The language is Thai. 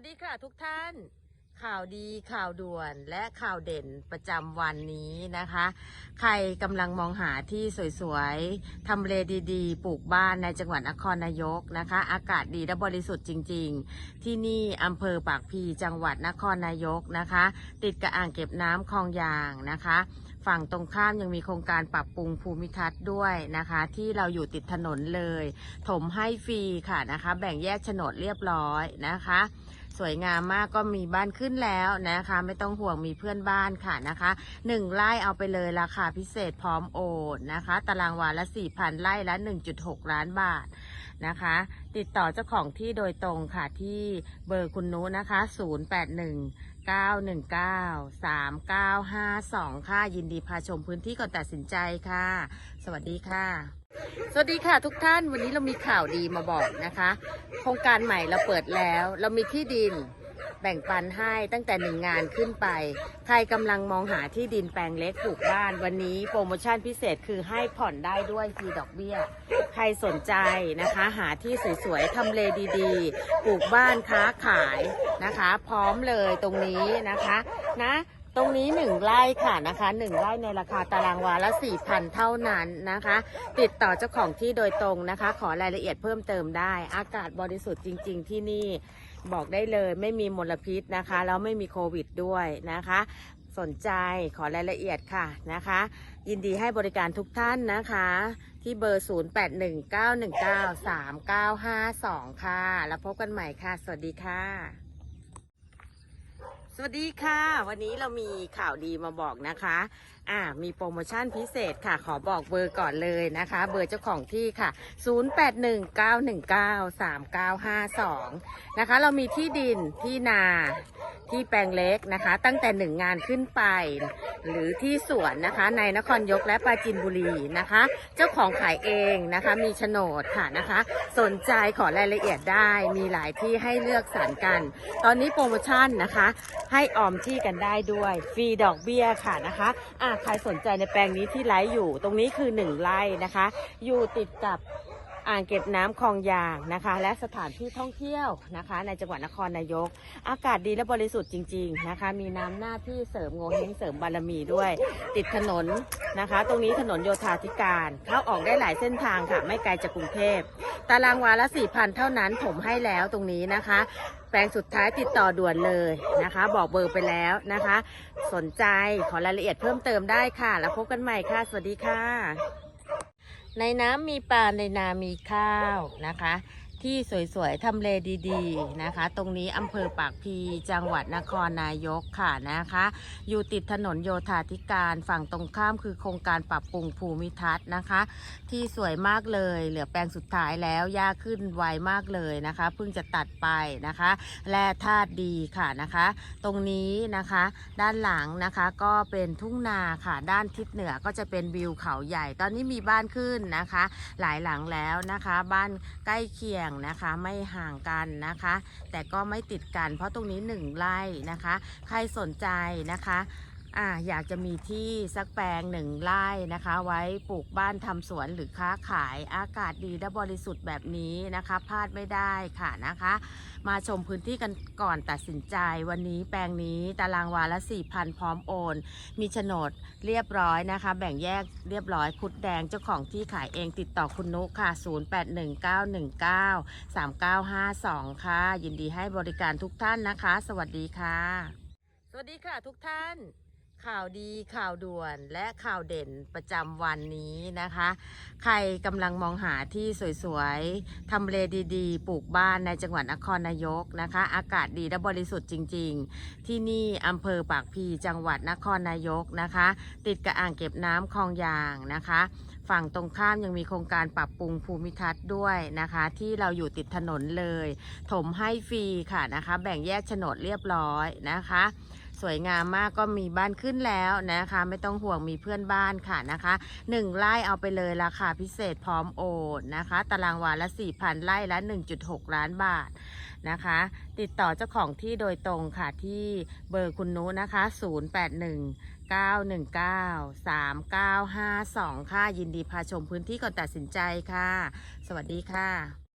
วัสดีค่ะทุกท่าน ข่าวดีข่าวด่วนและข่าวเด่นประจำวันนี้นะคะ ใครกำลังมองหาที่สวยๆทำเลดีๆ ปลูกบ้านในจังหวัดนครนายกนะคะ อากาศดีและบริสุทธิ์จริง ๆ ที่นี่อำเภอปากพีจังหวัดนครนายกนะคะ ติดกับอ่างเก็บน้ำคลองยางนะคะฝั่งตรงข้ามยังมีโครงการปรับปรุงภูมิทัศน์ด้วยนะคะ ที่เราอยู่ติดถนนเลย ถมให้ฟรีค่ะนะคะ แบ่งแยกโฉนดเรียบร้อยนะคะ สวยงามมากก็มีบ้านขึ้นแล้วนะคะ ไม่ต้องห่วงมีเพื่อนบ้านค่ะนะคะหนึ่งไร่เอาไปเลยราคาพิเศษพร้อมโอนนะคะ ตารางวาละสี่พันไร่ละ1.6ล้านบาทนะคะ ติดต่อเจ้าของที่โดยตรงค่ะที่เบอร์คุณนุนะคะ081 919 3952 ค่ะ ยินดีพาชมพื้นที่ก่อนตัดสินใจค่ะ สวัสดีค่ะ สวัสดีค่ะทุกท่านวันนี้เรามีข่าวดีมาบอกนะคะ โครงการใหม่เราเปิดแล้ว เรามีที่ดินแบ่งปันให้ตั้งแต่หนึ่งงานขึ้นไป ใครกำลังมองหาที่ดินแปลงเล็กปลูกบ้าน วันนี้โปรโมชั่นพิเศษคือให้ผ่อนได้ด้วยฟรีดอกเบี้ย ใครสนใจนะคะ หาที่สวยๆทำเลดีๆ ปลูกบ้านค้าขายนะคะ พร้อมเลยตรงนี้นะคะนะ ตรงนี้หนึ่งไร่ค่ะนะคะหนึ่งไร่ในราคาตารางวาละสี่พันเท่านั้นนะคะ ติดต่อเจ้าของที่โดยตรงนะคะ ขอรายละเอียดเพิ่มเติมได้ อากาศบริสุทธิ์จริง ๆ ที่นี่บอกได้เลยไม่มีมลพิษนะคะแล้วไม่มีโควิดด้วยนะคะ สนใจขอรายละเอียดค่ะนะคะ ยินดีให้บริการทุกท่านนะคะ ที่เบอร์ 0819193952 ค่ะ แล้วพบกันใหม่ค่ะ สวัสดีค่ะ สวัสดีค่ะ วันนี้เรามีข่าวดีมาบอกนะคะ อ่า มีโปรโมชั่นพิเศษค่ะ ขอบอกเบอร์ก่อนเลยนะคะ เบอร์เจ้าของที่ค่ะ 0819193952 นะคะ เรามีที่ดินที่นา ที่แปลงเล็กนะคะ ตั้งแต่หนึ่งงานขึ้นไป หรือที่สวนนะคะ ในนครยกและปราจีนบุรีนะคะ เจ้าของขายเองนะคะ มีโฉนดค่ะนะคะ สนใจขอรายละเอียดได้มีหลายที่ให้เลือกสรรกัน ตอนนี้โปรโมชั่นนะคะ ให้ออมที่กันได้ด้วยฟรีดอกเบี้ยค่ะนะคะอะใครสนใจในแปลงนี้ที่ไลฟ์อยู่ ตรงนี้คือหนึ่งไร่นะคะ อยู่ติดกับ อ่างเก็บน้ำคลองยางนะคะ และสถานที่ท่องเที่ยวนะคะ ในจังหวัดนครนายก อากาศดีและบริสุทธิ์จริง ๆนะคะ มีน้ำหน้าที่เสริมโงเฮงเสริมบารมีด้วย ติดถนนนะคะ ตรงนี้ถนนโยธาธิการเข้าออกได้หลายเส้นทางค่ะไม่ไกลจากกรุงเทพตารางวาละสี่พันเท่านั้นผมให้แล้วตรงนี้นะคะ แปลงสุดท้ายติดต่อด่วนเลยนะคะ บอกเบอร์ไปแล้วนะคะ สนใจขอรายละเอียดเพิ่มเติมได้ค่ะ แล้วพบกันใหม่ค่ะ สวัสดีค่ะ ในน้ำมีปลาในนามีข้าวนะคะ ที่สวยๆทำเลดีๆนะคะ ตรงนี้อำเภอปากพีจังหวัดนครนายกค่ะนะคะ อยู่ติดถนนโยธาธิการฝั่งตรงข้ามคือโครงการปรับปรุงภูมิทัศน์นะคะ ที่สวยมากเลย เหลือแปลงสุดท้ายแล้วหญ้าขึ้นไวมากเลยนะคะเพิ่งจะตัดไปนะคะแร่ธาตุดีค่ะนะคะ ตรงนี้นะคะ ด้านหลังนะคะก็เป็นทุ่งนาค่ะ ด้านทิศเหนือก็จะเป็นวิวเขาใหญ่ ตอนนี้มีบ้านขึ้นนะคะ หลายหลังแล้วนะคะ บ้านใกล้เคียงนะคะไม่ห่างกันนะคะ แต่ก็ไม่ติดกันเพราะตรงนี้หนึ่งไร่นะคะ ใครสนใจนะคะ อ่าอยากจะมีที่สักแปลงหนึ่งไร่นะคะ ไว้ปลูกบ้านทำสวนหรือค้าขายอากาศดีและบริสุทธิ์แบบนี้นะคะพลาดไม่ได้ค่ะนะคะ มาชมพื้นที่กันก่อนตัดสินใจวันนี้แปลงนี้ตารางวาละ4,000พร้อมโอน มีโฉนดเรียบร้อยนะคะ แบ่งแยกเรียบร้อยคุดแดงเจ้าของที่ขายเองติดต่อคุณนุค่ะ 0819193952 ค่ะ ยินดีให้บริการทุกท่านนะคะ สวัสดีค่ะ สวัสดีค่ะทุกท่าน ข่าวดีข่าวด่วนและข่าวเด่นประจำวันนี้นะคะ ใครกำลังมองหาที่สวยๆทำเลดีๆ ปลูกบ้านในจังหวัดนครนายกนะคะ อากาศดีและบริสุทธิ์จริงๆ ที่นี่อำเภอปากพีจังหวัดนครนายกนะคะ ติดกับอ่างเก็บน้ำคลองยางนะคะ ฝั่งตรงข้ามยังมีโครงการปรับปรุงภูมิทัศน์ด้วยนะคะ ที่เราอยู่ติดถนนเลย ถมให้ฟรีค่ะนะคะ แบ่งแยกโฉนดเรียบร้อยนะคะ สวยงามมากก็มีบ้านขึ้นแล้วนะคะ ไม่ต้องห่วงมีเพื่อนบ้านค่ะนะคะหนึ่งไร่เอาไปเลยราคาพิเศษพร้อมโอนนะคะ ตารางวาละสี่พันไร่ละ 1.6 ล้านบาทนะคะ ติดต่อเจ้าของที่โดยตรงค่ะที่เบอร์คุณนุนะคะ 081 919 3952 ค่ะ ยินดีพาชมพื้นที่ก่อนตัดสินใจค่ะ สวัสดีค่ะ